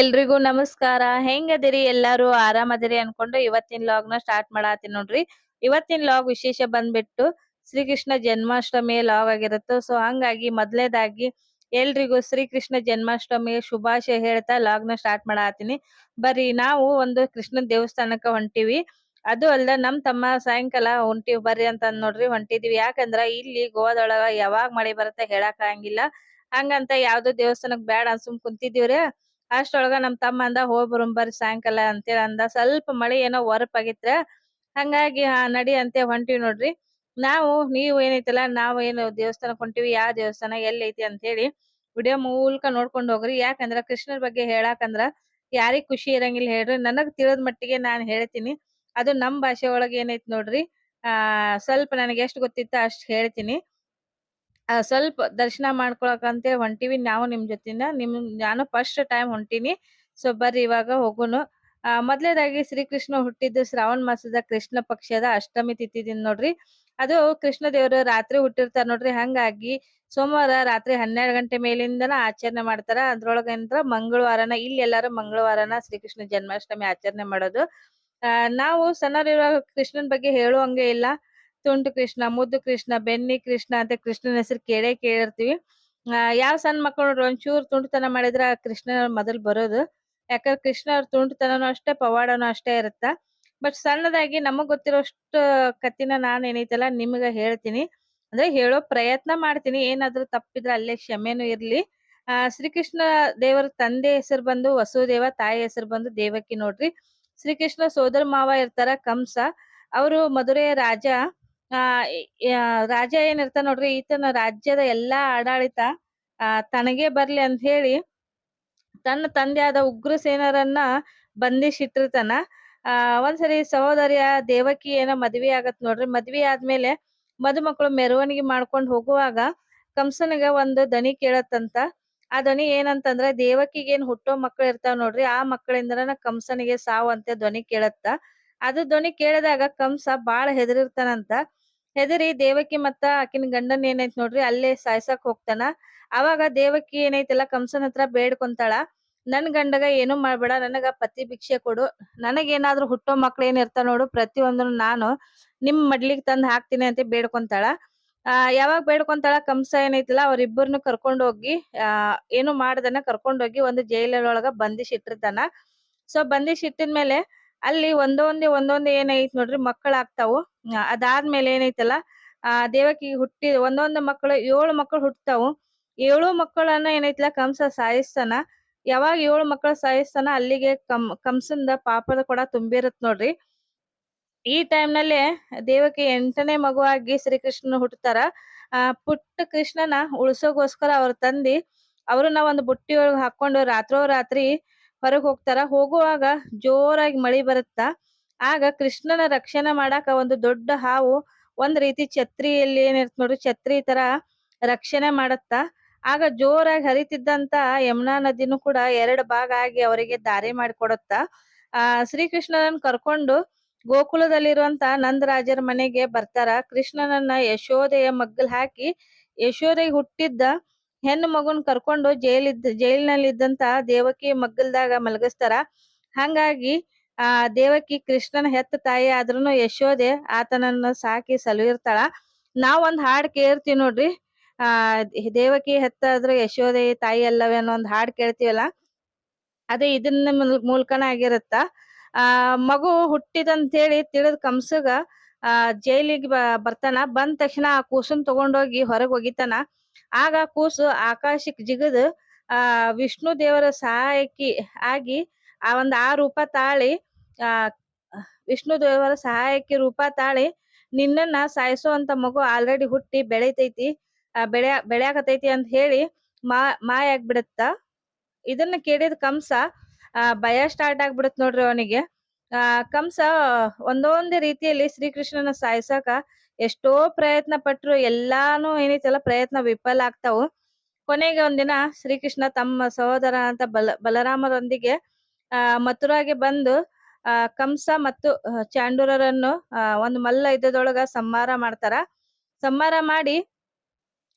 ಎಲ್ರಿಗೂ ನಮಸ್ಕಾರ. ಹೆಂಗದಿರಿ? ಎಲ್ಲಾರು ಆರಾಮದಿರಿ ಅನ್ಕೊಂಡು ಇವತ್ತಿನ ಲಾಗ್ನ ಸ್ಟಾರ್ಟ್ ಮಾಡತ್ತೀನಿ ನೋಡ್ರಿ. ಇವತ್ತಿನ ಲಾಗ್ ವಿಶೇಷ ಬಂದ್ಬಿಟ್ಟು ಶ್ರೀಕೃಷ್ಣ ಜನ್ಮಾಷ್ಟಮಿ ಲಾಗ್ ಆಗಿರುತ್ತೆ. ಸೊ ಹಂಗಾಗಿ ಮೊದಲೇದಾಗಿ ಎಲ್ರಿಗೂ ಶ್ರೀಕೃಷ್ಣ ಜನ್ಮಾಷ್ಟಮಿ ಶುಭಾಶಯ ಹೇಳ್ತಾ ಲಾಗ್ನ ಸ್ಟಾರ್ಟ್ ಮಾಡತ್ತೀನಿ. ಬರ್ರಿ, ನಾವು ಒಂದು ಕೃಷ್ಣ ದೇವಸ್ಥಾನಕ್ಕೆ ಹೊಂಟಿವಿ. ಅದು ಅಲ್ದ ನಮ್ ತಮ್ಮ ಸಾಯಂಕಾಲ ಹೊಂಟಿವಿ ಬರ್ರಿ ಅಂತ ನೋಡ್ರಿ, ಹೊಂಟಿದ್ವಿ. ಯಾಕಂದ್ರ ಇಲ್ಲಿ ಗೋವಾದೊಳಗ ಯಾವಾಗ್ ಮಳೆ ಬರುತ್ತೆ ಹೇಳಕ್ ಆಗಂಗಿಲ್ಲ. ಹಂಗಂತ ಯಾವ್ದೋ ದೇವಸ್ಥಾನಕ್ ಬೇಡ ಅನ್ಸುಮ್ ಸುಮ್ ಕುಂತಿದೀವ್ರಿ ಅಷ್ಟೊಳಗ ನಮ್ ತಮ್ಮ ಅಂದ, ಹೋಗ್ ಬರೋನ್ ಬರ್ರಿ ಸಾಯಂಕಾಲ ಅಂತೇಳಿ ಅಂದ. ಸ್ವಲ್ಪ ಮಳಿ ಏನೋ ಹೊರಪ್ ಆಗಿತ್ರ ಹಂಗಾಗಿ ಆ ನಡಿ ಅಂತ ಹೊಂಟಿವಿ ನೋಡ್ರಿ. ನಾವು, ನೀವು ಏನೈತಲ್ಲ, ನಾವು ಏನು ದೇವಸ್ಥಾನಕ್ ಹೊಂಟಿವಿ ಯಾವ ದೇವಸ್ಥಾನ ಎಲ್ಲಿ ಐತಿ ಅಂತ ಹೇಳಿ ವಿಡಿಯೋ ಮೂಲಕ ನೋಡ್ಕೊಂಡ್ ಹೋಗ್ರಿ. ಯಾಕಂದ್ರ ಕೃಷ್ಣರ ಬಗ್ಗೆ ಹೇಳಾಕಂದ್ರ ಯಾರಿಗ್ ಖುಷಿ ಇರಂಗಿಲ್ಲ ಹೇಳ್ರಿ. ನನಗ್ ತಿಳಿದ ಮಟ್ಟಿಗೆ ನಾನ್ ಹೇಳ್ತೀನಿ. ಅದು ನಮ್ ಭಾಷೆ ಒಳಗ ಏನೈತಿ ನೋಡ್ರಿ. ಆ, ಸ್ವಲ್ಪ ನನಗೆ ಎಷ್ಟ್ ಗೊತ್ತಿತ್ತ ಅಷ್ಟ್ ಹೇಳ್ತೀನಿ. ಸ್ವಲ್ಪ ದರ್ಶನ ಮಾಡ್ಕೊಳಕ್ ಅಂತೇಳಿ ಹೊಂಟಿವಿ. ನಾವು ನಿಮ್ ಜೊತಿನ. ನಿಮ್, ನಾನು ಫಸ್ಟ್ ಟೈಮ್ ಹೊಂಟೀನಿ. ಸೊ ಬರ್ರಿ ಇವಾಗ ಹೋಗುನು. ಆ, ಮೊದ್ಲೇದಾಗಿ ಶ್ರೀಕೃಷ್ಣ ಹುಟ್ಟಿದ್ದು ಶ್ರಾವಣ ಮಾಸದ ಕೃಷ್ಣ ಪಕ್ಷದ ಅಷ್ಟಮಿ ತಿಥಿ ದಿನ ನೋಡ್ರಿ. ಅದು ಕೃಷ್ಣ ದೇವರು ರಾತ್ರಿ ಹುಟ್ಟಿರ್ತಾರ ನೋಡ್ರಿ. ಹಂಗಾಗಿ ಸೋಮವಾರ ರಾತ್ರಿ ಹನ್ನೆರಡು ಗಂಟೆ ಮೇಲಿಂದನ ಆಚರಣೆ ಮಾಡ್ತಾರ. ಅದ್ರೊಳಗಂದ್ರ ಮಂಗಳವಾರನ, ಇಲ್ಲಿ ಎಲ್ಲಾರು ಮಂಗಳವಾರನ ಶ್ರೀಕೃಷ್ಣ ಜನ್ಮಾಷ್ಟಮಿ ಆಚರಣೆ ಮಾಡೋದು. ಆ, ನಾವು ಸಣ್ಣರಿರುವ ಕೃಷ್ಣನ್ ಬಗ್ಗೆ ಹೇಳುವಂಗೆ ಇಲ್ಲ. ತುಂಟು ಕೃಷ್ಣ, ಮುದ್ದು ಕೃಷ್ಣ, ಬೆನ್ನಿ ಕೃಷ್ಣ ಅಂತ ಕೃಷ್ಣನ ಹೆಸರು ಕೇಳೇ ಕೇಳಿರ್ತೀವಿ. ಯಾವ ಸಣ್ಣ ಮಕ್ಕಳು ನೋಡ್ರಿ ಒಂಚೂರು ತುಂಡುತನ ಮಾಡಿದ್ರ ಆ ಕೃಷ್ಣ ಮೊದಲ್ ಬರೋದು. ಯಾಕಂದ್ರೆ ಕೃಷ್ಣ ಅವ್ರ ತುಂಟತನನು ಅಷ್ಟೇ, ಪವಾಡನು ಅಷ್ಟೇ ಇರುತ್ತ. ಬಟ್ ಸಣ್ಣದಾಗಿ ನಮಗ್ ಗೊತ್ತಿರೋಷ್ಟು ಕತ್ತಿನ ನಾನ್ ಏನೈತಲ್ಲ, ನಿಮ್ಗ ಹೇಳ್ತೀನಿ. ಅಂದ್ರೆ ಹೇಳೋ ಪ್ರಯತ್ನ ಮಾಡ್ತೀನಿ. ಏನಾದ್ರೂ ತಪ್ಪಿದ್ರೆ ಅಲ್ಲೇ ಕ್ಷಮೆನೂ ಇರ್ಲಿ. ಆ, ಶ್ರೀಕೃಷ್ಣ ದೇವರ ತಂದೆ ಹೆಸರು ಬಂದು ವಸುದೇವ, ತಾಯಿ ಹೆಸರು ಬಂದು ದೇವಕಿ ನೋಡ್ರಿ. ಶ್ರೀಕೃಷ್ಣ ಸೋದರ ಮಾವ ಇರ್ತಾರ ಕಂಸ. ಅವರು ಮಧುರೆಯ ರಾಜ. ಆ ರಾಜ ಏನಿರ್ತಾನ ನೋಡ್ರಿ, ಈತನ ರಾಜ್ಯದ ಎಲ್ಲಾ ಆಡಳಿತ, ಆ, ತನಗೆ ಬರ್ಲಿ ಅಂತ ಹೇಳಿ ತನ್ನ ತಂದೆಯಾದ ಉಗ್ರ ಸೇನರನ್ನ ಬಂಧಿಸಿಟ್ಟಿರ್ತಾನ. ಆ, ಒಂದ್ಸರಿ ಸಹೋದರಿಯ ದೇವಕಿ ಏನ ಮದ್ವಿ ಆಗತ್ ನೋಡ್ರಿ. ಮದ್ವಿ ಆದ್ಮೇಲೆ ಮದುಮಕ್ಕಳು ಮೆರವಣಿಗೆ ಮಾಡ್ಕೊಂಡ್ ಹೋಗುವಾಗ ಕಂಸನಿಗೆ ಒಂದು ದನಿ ಕೇಳತ್ತಂತ. ಆ ಧ್ವನಿ ಏನಂತಂದ್ರ ದೇವಕಿಗೆ ಏನ್ ಹುಟ್ಟೋ ಮಕ್ಳು ಇರ್ತಾವ ನೋಡ್ರಿ, ಆ ಮಕ್ಕಳಿಂದನ ಕಂಸನಿಗೆ ಸಾವು ಅಂತ ಧ್ವನಿ ಕೇಳತ್ತ. ಅದು ಧ್ವನಿ ಕೇಳಿದಾಗ ಕಂಸ ಬಾಳ ಹೆದರಿರ್ತಾನಂತ. ಹೆದರಿ ದೇವಕಿ ಮತ್ತ ಆಕಿನ ಗಂಡನ್ ಏನೈತ್ ನೋಡ್ರಿ, ಅಲ್ಲೇ ಸಾಯ್ಸಕ್ ಹೋಗ್ತಾನ. ಅವಾಗ ದೇವಕಿ ಏನೈತಲ್ಲ, ಕಂಸನ ಹತ್ರ ಬೇಡ್ಕೊಂತಾಳ. ನನ್ ಗಂಡಗ ಏನು ಮಾಡ್ಬೇಡ, ನನಗ ಪತಿ ಭಿಕ್ಷೆ ಕೊಡು. ನನಗೇನಾದ್ರೂ ಹುಟ್ಟೋ ಮಕ್ಳು ಏನ್ ಇರ್ತಾವ ನೋಡು, ಪ್ರತಿಯೊಂದನ್ನು ನಾನು ನಿಮ್ ಮಡ್ಲಿಗ್ ತಂದ್ ಹಾಕ್ತೀನಿ ಅಂತ ಬೇಡ್ಕೊಂತಾಳ. ಆ, ಯಾವಾಗ ಬೇಡ್ಕೊಂತಾಳ, ಕಂಸ ಏನೈತಿಲ್ಲ, ಅವ್ರಿಬ್ಬರ್ನು ಕರ್ಕೊಂಡ್ ಹೋಗಿ ಆ, ಏನು ಮಾಡ್ದನ ಕರ್ಕೊಂಡ್ ಹೋಗಿ ಒಂದು ಜೈಲೊಳಗ ಬಂಧಿಸಿಟ್ಟಿರ್ತಾನ ಸೊ ಬಂಧಿಸಿಟ್ಟಿದ್ಮೇಲೆ ಅಲ್ಲಿ ಒಂದೊಂದೇ ಒಂದೊಂದೇ ಏನೈತ್ ನೋಡ್ರಿ ಮಕ್ಕಳಾಗ್ತಾವು ಅದಾದ್ಮೇಲೆ ಏನೈತಲ್ಲ, ಆ, ದೇವಕಿ ಹುಟ್ಟಿ, ಒಂದೊಂದ್ ಮಕ್ಕಳು ಏಳು ಮಕ್ಕಳು ಹುಟ್ಟತಾವು ಏಳು ಮಕ್ಕಳನ್ನ ಏನೈತಿಲ್ಲ, ಕಂಸ ಸಾಯಿಸ್ತಾನ. ಯಾವಾಗ ಏಳು ಮಕ್ಕಳ ಸಾಯಿಸ್ತಾನ, ಅಲ್ಲಿಗೆ ಕಂ, ಕಂಸಂದ ಪಾಪದ ಕೂಡ ತುಂಬಿರತ್ ನೋಡ್ರಿ. ಈ ಟೈಮ್ನಲ್ಲಿ ದೇವಕಿ ಎಂಟನೇ ಮಗುವಾಗಿ ಶ್ರೀಕೃಷ್ಣನ ಹುಟ್ಟತಾರ ಆ, ಪುಟ್ಟ ಕೃಷ್ಣನ ಉಳ್ಸೋಗೋಸ್ಕರ ಅವ್ರ ತಂದಿ, ಅವ್ರನ್ನ ಒಂದು ಬುಟ್ಟಿ ಒಳಗ್ ಹಾಕೊಂಡು ರಾತ್ರೋ ರಾತ್ರಿ ಹೊರಗ್ ಹೋಗ್ತಾರ ಹೋಗುವಾಗ ಜೋರಾಗಿ ಮಳಿ ಬರುತ್ತ? ಆಗ ಕೃಷ್ಣನ ರಕ್ಷಣೆ ಮಾಡಾಕ ಒಂದು ದೊಡ್ಡ ಹಾವು ಒಂದ್ ರೀತಿ ಛತ್ರಿಯಲ್ಲಿ ಏನಿರ್ತ ನೋಡ್ರಿ, ಛತ್ರಿ ತರ ರಕ್ಷಣೆ ಮಾಡತ್ತ? ಆಗ ಜೋರಾಗಿ ಹರಿತಿದ್ದಂತ ಯಮುನಾ ನದಿನೂ ಕೂಡ ಎರಡ್ ಭಾಗ ಆಗಿ ಅವರಿಗೆ ದಾರಿ ಮಾಡಿಕೊಡತ್ತ? ಆ, ಶ್ರೀಕೃಷ್ಣನನ್ನ ಕರ್ಕೊಂಡು ಗೋಕುಲದಲ್ಲಿರುವಂತ ನಂದರಾಜರ ಮನೆಗೆ ಬರ್ತಾರ? ಕೃಷ್ಣನನ್ನ ಯಶೋದೆಯ ಮಗ್ಗಲ್ ಹಾಕಿ ಯಶೋದೆಗೆ ಹುಟ್ಟಿದ್ದ ಹೆಣ್ಣು ಮಗುನ್ ಕರ್ಕೊಂಡು ಜೈಲಿದ್ದ ಜೈಲಿನಲ್ಲಿ ಇದ್ದಂತ ದೇವಕಿ ಮಗ್ಗಲ್ದಾಗ ಮಲಗಿಸ್ತಾರ. ಹಂಗಾಗಿ, ಆ, ದೇವಕಿ ಕೃಷ್ಣನ ಹೆತ್ತ ತಾಯಿ ಆದ್ರೂನು ಯಶೋದೆ ಆತನನ್ನ ಸಾಕಿ ಸಲುವಿರ್ತಾಳ ನಾವ್ ಒಂದ್ ಹಾಡ್ ಕೇಳ್ತೀವಿ ನೋಡ್ರಿ. ಆ, ದೇವಕಿ ಹೆತ್ತಾದ್ರ ಯಶೋದೆ ತಾಯಿ ಅಲ್ಲವೇ ಅನ್ನೋ ಒಂದ್ ಹಾಡ್ ಕೇಳ್ತೀವಲ್ಲ? ಅದೇ ಇದನ್ನ ಮೂಲ್- ಮೂಲಕನ ಆಗಿರತ್ತ. ಆ, ಮಗು ಹುಟ್ಟಿದಂತ ಹೇಳಿ ತಿಳಿದ ಕಂಸಗ, ಆ, ಜೈಲಿಗೆ ಬರ್ತಾನ. ಬಂದ ತಕ್ಷಣ ಆ ಕೂಸನ್ ತಗೊಂಡೋಗಿ ಹೊರಗ್ ಒಗಿತಾನ. ಆಗ ಕೂಸು ಆಕಾಶಕ್ ಜಿಗದ್, ಆ, ವಿಷ್ಣು ದೇವರ ಸಹಾಯಕಿ ಆಗಿ ಆ ಒಂದ್ ಆ ರೂಪ ತಾಳಿ, ಆ, ವಿಷ್ಣು ದೇವರ ಸಹಾಯಕಿ ರೂಪ ತಾಳಿ ನಿನ್ನನ್ನ ಸಾಯಿಸುವಂತ ಮಗು ಆಲ್ರೆಡಿ ಹುಟ್ಟಿ ಬೆಳಿತೈತಿ, ಆ, ಬೆಳ್ಯಾ, ಬೆಳ್ಯಾಕತೈತಿ ಅಂತ ಹೇಳಿ ಮಾ ಮಾಯ ಆಗ್ಬಿಡತ್ತ ಇದನ್ನ ಕೇಳಿದ ಕಂಸ, ಆ, ಭಯ ಸ್ಟಾರ್ಟ್ ಆಗ್ಬಿಡತ್ ನೋಡ್ರಿ ಅವನಿಗೆ. ಆ, ಕಂಸ ಒಂದೊಂದೇ ರೀತಿಯಲ್ಲಿ ಶ್ರೀಕೃಷ್ಣನ ಸಾಯ್ಸಕ ಎಷ್ಟೋ ಪ್ರಯತ್ನ ಪಟ್ರು ಎಲ್ಲಾನು ಏನೈತಲ್ಲ ಪ್ರಯತ್ನ ವಿಫಲ ಆಗ್ತಾವು. ಕೊನೆಗೆ ಒಂದಿನ ಶ್ರೀಕೃಷ್ಣ ತಮ್ಮ ಸಹೋದರ ಅಂತ ಬಲ, ಬಲರಾಮರೊಂದಿಗೆ, ಆ, ಮಥುರಾಗೆ ಬಂದು, ಆ, ಕಂಸ ಮತ್ತು ಚಾಂಡೂರರನ್ನು ಒಂದು ಮಲ್ಲ ಯುದ್ಧದೊಳಗ ಸಂಹಾರ ಮಾಡ್ತಾರ. ಸಂಹಾರ ಮಾಡಿ,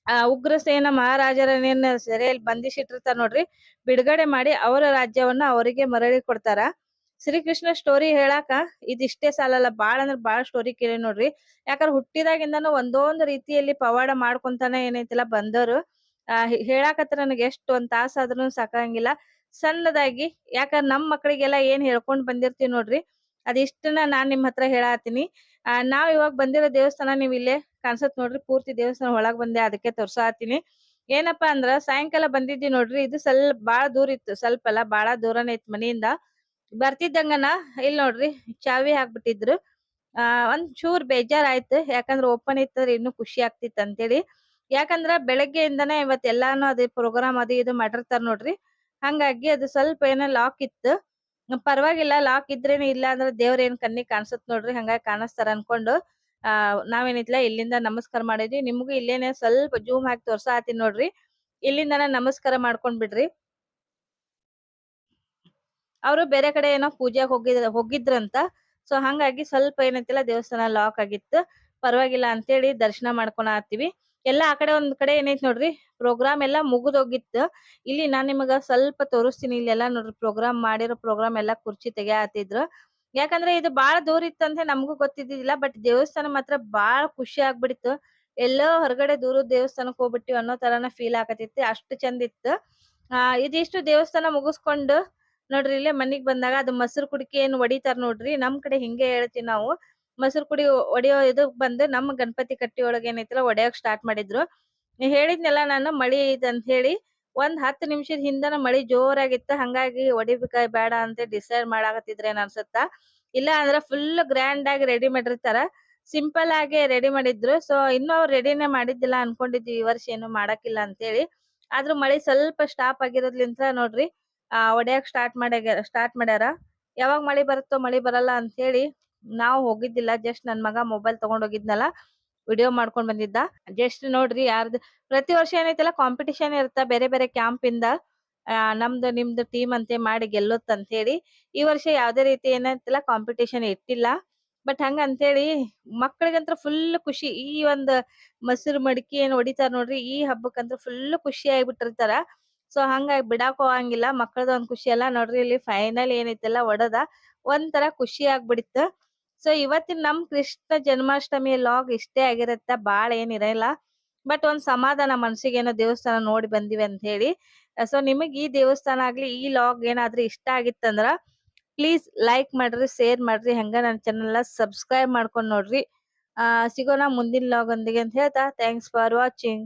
ಆ, ಉಗ್ರಸೇನ ಮಹಾರಾಜರನ್ನ ಸೆರೆಯಲ್ಲಿ ಬಂಧಿಸಿಟ್ಟಿರ್ತಾರ ನೋಡ್ರಿ. ಬಿಡುಗಡೆ ಮಾಡಿ ಅವರ ರಾಜ್ಯವನ್ನ ಅವರಿಗೆ ಮರಳಿ ಕೊಡ್ತಾರ. ಶ್ರೀಕೃಷ್ಣ ಸ್ಟೋರಿ ಹೇಳಾಕ ಇದಿಷ್ಟೇ ಸಾಲಲ್ಲ. ಬಾಳ ಅಂದ್ರ ಬಾಳ ಸ್ಟೋರಿ ಕೇಳಿ ನೋಡ್ರಿ. ಯಾಕಂದ್ರೆ ಹುಟ್ಟಿದಾಗಿಂದಾನು ಒಂದೊಂದ್ ರೀತಿಯಲ್ಲಿ ಪವಾಡ ಮಾಡ್ಕೊಂತಾನೆ ಏನೈತಿಲ್ಲ ಬಂದವರು ಆ ಹೇಳಾಕತ್ರ ನನಗೆ ಎಷ್ಟು ಒಂದ್ ತಾಸ ಆದ್ರೂ ಸಾಕಾಗಂಗಿಲ್ಲ ಸಣ್ಣದಾಗಿ, ಯಾಕಂದ್ರೆ ನಮ್ ಮಕ್ಳಿಗೆಲ್ಲ ಏನ್ ಹೇಳ್ಕೊಂಡ್ ಬಂದಿರ್ತೀವಿ ನೋಡ್ರಿ. ಅದಿಷ್ಟನ್ನ ನಾನ್ ನಿಮ್ ಹತ್ರ ಹೇಳಾತೀನಿ. ಆ, ನಾವ್ ಇವಾಗ ಬಂದಿರೋ ದೇವಸ್ಥಾನ ನೀವ್ ಇಲ್ಲೇ ಕಾಣ್ಸತ್ ನೋಡ್ರಿ. ಪೂರ್ತಿ ದೇವಸ್ಥಾನ ಒಳಗ್ ಬಂದೆ ಅದಕ್ಕೆ ತೋರ್ಸಾತೀನಿ. ಏನಪ್ಪಾ ಅಂದ್ರ ಸಾಯಂಕಾಲ ಬಂದಿದ್ವಿ ನೋಡ್ರಿ. ಇದು ಸ್ವಲ್ಪ ಬಾಳ ದೂರ ಇತ್ತು. ಸ್ವಲ್ಪ ಅಲ್ಲ, ಬಾಳ ದೂರನೇ ಇತ್ತು ಮನೆಯಿಂದ. ಬರ್ತಿದ್ದಂಗನ ಇಲ್ಲಿ ನೋಡ್ರಿ ಚಾವಿ ಹಾಕ್ಬಿಟ್ಟಿದ್ರು. ಆ ಒಂದ್ ಚೂರ್ ಬೇಜಾರ್ ಆಯ್ತು ಯಾಕಂದ್ರ ಓಪನ್ ಇತ್ತಂದ್ರ ಇನ್ನು ಖುಷಿ ಆಗ್ತಿತ್ತು ಅಂತೇಳಿ. ಯಾಕಂದ್ರ ಬೆಳಗ್ಗೆಯಿಂದನೇ ಇವತ್ ಎಲ್ಲಾನು ಅದೇ ಪ್ರೋಗ್ರಾಮ್ ಅದು ಇದು ಮಾಡಿರ್ತಾರ ನೋಡ್ರಿ. ಹಂಗಾಗಿ ಅದು ಸ್ವಲ್ಪ ಏನೋ ಲಾಕ್ ಇತ್ತು. ಪರವಾಗಿಲ್ಲ ಲಾಕ್ ಇದ್ರೇನು ಇಲ್ಲ ಅಂದ್ರೆ ದೇವ್ರ ಏನ್ ಕಣ್ಣಿಗೆ ಕಾಣಿಸುತ್ತೆ ನೋಡ್ರಿ. ಹಂಗಾಗಿ ಕಾಣಿಸ್ತಾರ ಅನ್ಕೊಂಡು, ಆ ನಾವೇನಿತ್ಲ ಇಲ್ಲಿಂದ ನಮಸ್ಕಾರ ಮಾಡಿದ್ವಿ. ನಿಮಗೂ ಇಲ್ಲೇನೆ ಸ್ವಲ್ಪ ಜೂಮ್ ಹಾಕಿ ತೋರ್ಸಾತೀನಿ ನೋಡ್ರಿ. ಇಲ್ಲಿಂದನ ನಮಸ್ಕಾರ ಮಾಡ್ಕೊಂಡ್ ಬಿಡ್ರಿ ಅವರು ಬೇರೆ ಕಡೆ ಏನೋ ಪೂಜೆಗೆ ಹೋಗಿದ್ರ ಹೋಗಿದ್ರಂತ. ಸೊ ಹಂಗಾಗಿ ಸ್ವಲ್ಪ ಏನೈತಿಲ್ಲ, ದೇವಸ್ಥಾನ ಲಾಕ್ ಆಗಿತ್ತು. ಪರವಾಗಿಲ್ಲ ಅಂತೇಳಿ ದರ್ಶನ ಮಾಡ್ಕೊಳ ಆತೀವಿ ಎಲ್ಲಾ ಆ ಕಡೆ ಒಂದ್ ಕಡೆ ಏನೈತಿ ನೋಡ್ರಿ ಪ್ರೋಗ್ರಾಮ್ ಎಲ್ಲಾ ಮುಗಿದೋಗಿತ್ತು. ಇಲ್ಲಿ ನಾನ್ ನಿಮಗ ಸ್ವಲ್ಪ ತೋರಿಸ್ತೀನಿ ಇಲ್ಲೆಲ್ಲಾ ನೋಡ್ರಿ ಪ್ರೋಗ್ರಾಮ್ ಮಾಡಿರೋ ಪ್ರೋಗ್ರಾಮ್ ಎಲ್ಲಾ ಕುರ್ಚಿ ತೆಗ್ಯಾತಿದ್ರು ಯಾಕಂದ್ರೆ ಇದು ಬಾಳ ದೂರ ಇತ್ತಂತ ನಮಗೂ ಗೊತ್ತಿದ್ದಿಲ್ಲ ಬಟ್ ದೇವಸ್ಥಾನ ಮಾತ್ರ ಬಾಳ ಖುಷಿ ಆಗ್ಬಿಡಿತ್ತು ಎಲ್ಲೋ ಹೊರಗಡೆ ದೂರ ದೇವಸ್ಥಾನಕ್ ಹೋಗ್ಬಿಟ್ಟಿವಿ ಅನ್ನೋ ತರಾನ ಫೀಲ್ ಆಗತಿತ್ತು ಅಷ್ಟು ಚಂದ ಇತ್ತು. ಆ, ಇದಿಷ್ಟು ದೇವಸ್ಥಾನ ಮುಗಿಸ್ಕೊಂಡು ನೋಡ್ರಿ ಇಲ್ಲೇ ಮನಿಗ್ ಬಂದಾಗ ಅದು ಮೊಸರು ಕುಡಿಕೆ ಏನ್ ಹೊಡಿತಾರ ನೋಡ್ರಿ. ನಮ್ ಕಡೆ ಹಿಂಗೆ ಹೇಳ್ತೀವಿ ನಾವು. ಮೊಸರು ಕುಡಿ ಹೊಡಿಯೋ ಇದು ಬಂದು ನಮ್ಮ ಗಣಪತಿ ಕಟ್ಟಿ ಒಳಗೆ ಏನೈತಿಲ್ಲ ಒಡೆಯೋಕ್ ಸ್ಟಾರ್ಟ್ ಮಾಡಿದ್ರು. ಹೇಳಿದ್ನೆಲ್ಲ ನಾನು ಮಳಿ ಅಂತ ಹೇಳಿ. ಒಂದ್ ಹತ್ತು ನಿಮಿಷದ ಹಿಂದನ ಮಳಿ ಜೋರಾಗಿತ್ತು. ಹಂಗಾಗಿ ಹೊಡಿಬೇಕ ಬೇಡ ಅಂತ ಡಿಸೈಡ್ ಮಾಡಾಕತ್ತಿದ್ರೇನ್ ಅನ್ಸುತ್ತ? ಇಲ್ಲ ಅಂದ್ರ ಫುಲ್ ಗ್ರ್ಯಾಂಡ್ ಆಗಿ ರೆಡಿ ಮಾಡಿರ್ತಾರ. ಸಿಂಪಲ್ ಆಗಿ ರೆಡಿ ಮಾಡಿದ್ರು. ಸೊ ಇನ್ನೂ ಅವ್ರು ರೆಡಿನೇ ಮಾಡಿದ್ದಿಲ್ಲ ಅನ್ಕೊಂಡಿದ್ವಿ. ಈ ವರ್ಷ ಏನು ಮಾಡಾಕಿಲ್ಲ ಅಂತೇಳಿ ಆದ್ರೂ ಮಳಿ ಸ್ವಲ್ಪ ಸ್ಟಾಪ್ ಆಗಿರೋದ್ಲಿಂತ್ರ ನೋಡ್ರಿ. ಆ ಹೊಡ್ಯಾಕ್ ಸ್ಟಾರ್ಟ್ ಮಾಡ್ಯಾಗ ಸ್ಟಾರ್ಟ್ ಮಾಡ್ಯಾರ. ಯಾವಾಗ ಮಳಿ ಬರುತ್ತೋ ಮಳಿ ಬರಲ್ಲ ಅಂತ ಹೇಳಿ ನಾವು ಹೋಗಿದ್ದಿಲ್ಲ. ಜಸ್ಟ್ ನನ್ ಮಗ ಮೊಬೈಲ್ ತಗೊಂಡ್ ಹೋಗಿದ್ನಲ್ಲ ವಿಡಿಯೋ ಮಾಡ್ಕೊಂಡ್ ಬಂದಿದ್ದ. ಜಸ್ಟ್ ನೋಡ್ರಿ ಯಾರ್ದು, ಪ್ರತಿ ವರ್ಷ ಏನೈತಲ್ಲ ಕಾಂಪಿಟಿಷನ್ ಇರುತ್ತ ಬೇರೆ ಬೇರೆ ಕ್ಯಾಂಪ್ ಇಂದ ನಮ್ದು ನಿಮ್ದು ಟೀಮ್ ಅಂತೆ ಮಾಡಿ ಗೆಲ್ಲುತ್ತ ಅಂತ ಹೇಳಿ ಈ ವರ್ಷ ಯಾವ್ದೇ ರೀತಿ ಏನೈತಿಲ್ಲ ಕಾಂಪಿಟಿಷನ್ ಇಟ್ಟಿಲ್ಲ. ಬಟ್ ಹಂಗ ಅಂತೇಳಿ ಮಕ್ಕಳಿಗಂತ್ರ ಫುಲ್ ಖುಷಿ. ಈ ಒಂದ್ ಮೊಸರು ಮಡಿಕೆ ಏನ್ ಹೊಡಿತಾರ ನೋಡ್ರಿ, ಈ ಹಬ್ಬಕ್ಕಂತ್ರ ಫುಲ್ ಖುಷಿ ಆಗಿಬಿಟ್ಟಿರ್ತಾರ. ಸೊ ಹಂಗಾಗಿ ಬಿಡಾಕ್ ಹೋಗಂಗಿಲ್ಲ. ಮಕ್ಕಳದ ಒಂದ್ ಖುಷಿ ಅಲ್ಲ. ನೋಡ್ರಿ ಇಲ್ಲಿ ಫೈನಲ್ ಏನೈತಿಲ್ಲ ಒಡದ ಒಂಥರ ಖುಷಿ ಆಗ್ಬಿಡಿತ್ತು ಸೊ ಇವತ್ತಿನ ನಮ್ ಕೃಷ್ಣ ಜನ್ಮಾಷ್ಟಮಿ ಲಾಗ್ ಇಷ್ಟೇ ಆಗಿರತ್ತ. ಬಾಳ ಏನಿರಲ್ಲ ಬಟ್ ಒಂದ್ ಸಮಾಧಾನ ಮನ್ಸಿಗೆ ಏನೋ ದೇವಸ್ಥಾನ ನೋಡಿ ಬಂದಿವಿ ಅಂತ ಹೇಳಿ. ಸೊ ನಿಮಗ್ ಈ ದೇವಸ್ಥಾನ ಆಗ್ಲಿ, ಈ ಲಾಗ್ ಏನಾದ್ರೂ ಇಷ್ಟ ಆಗಿತ್ತಂದ್ರ ಪ್ಲೀಸ್ ಲೈಕ್ ಮಾಡ್ರಿ ಶೇರ್ ಮಾಡ್ರಿ. ಹೆಂಗ ನನ್ನ ಚಾನೆಲ್ ಸಬ್ಸ್ಕ್ರೈಬ್ ಮಾಡ್ಕೊಂಡ್ ನೋಡ್ರಿ. ಆ, ಸಿಗೋಣ ಮುಂದಿನ ಲಾಗ್ ಒಂದಿಗೆ ಅಂತ ಹೇಳ್ತಾ. Thanks for watching